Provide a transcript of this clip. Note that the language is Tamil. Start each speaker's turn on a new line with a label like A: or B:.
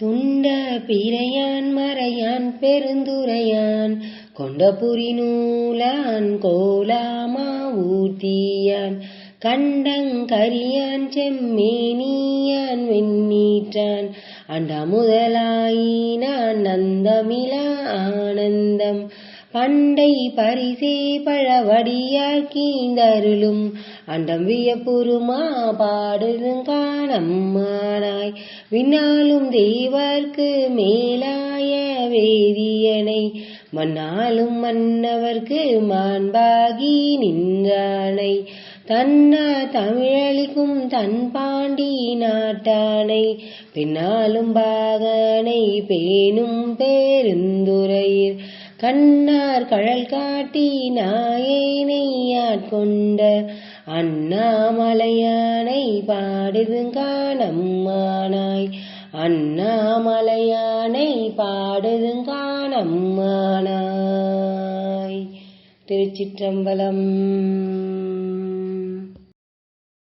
A: துண்ட பிறையான் மறையான் பெருந்துரையான் கொண்ட புரி நூலான் கோலாமா ஊர்த்தியான் கண்டங்கரியான் செம்மேனியான் வெண்ணீற்றான் அண்டா முதலாயினான் நந்தமிலா ஆனந்தம் பண்டை பரிசே பழவடியார் கீந்தருளும் அண்டம் வியப்புருமா பாடுதும் காணம்மானாய் விண்ணாலும் தேவர்க்கு மேலாய வேதியனை. மன்னாலும் மன்னவர்க்கு மாண்பாகி நின்றானை. தன்னா தமிழளிக்கும் தன் பாண்டி நாட்டானை. பின்னாலும் பாகனை பேணும் பேருந்துரையில் கண்ணார் கழல் காட்டி நாயேனை ஆட்கொண்ட அண்ணாமலையானை பாடுதுங்கானம்மானாய் அண்ணாமலையானை பாடுதுங்கானம்மானாய் திருச்சிற்றம்பலம்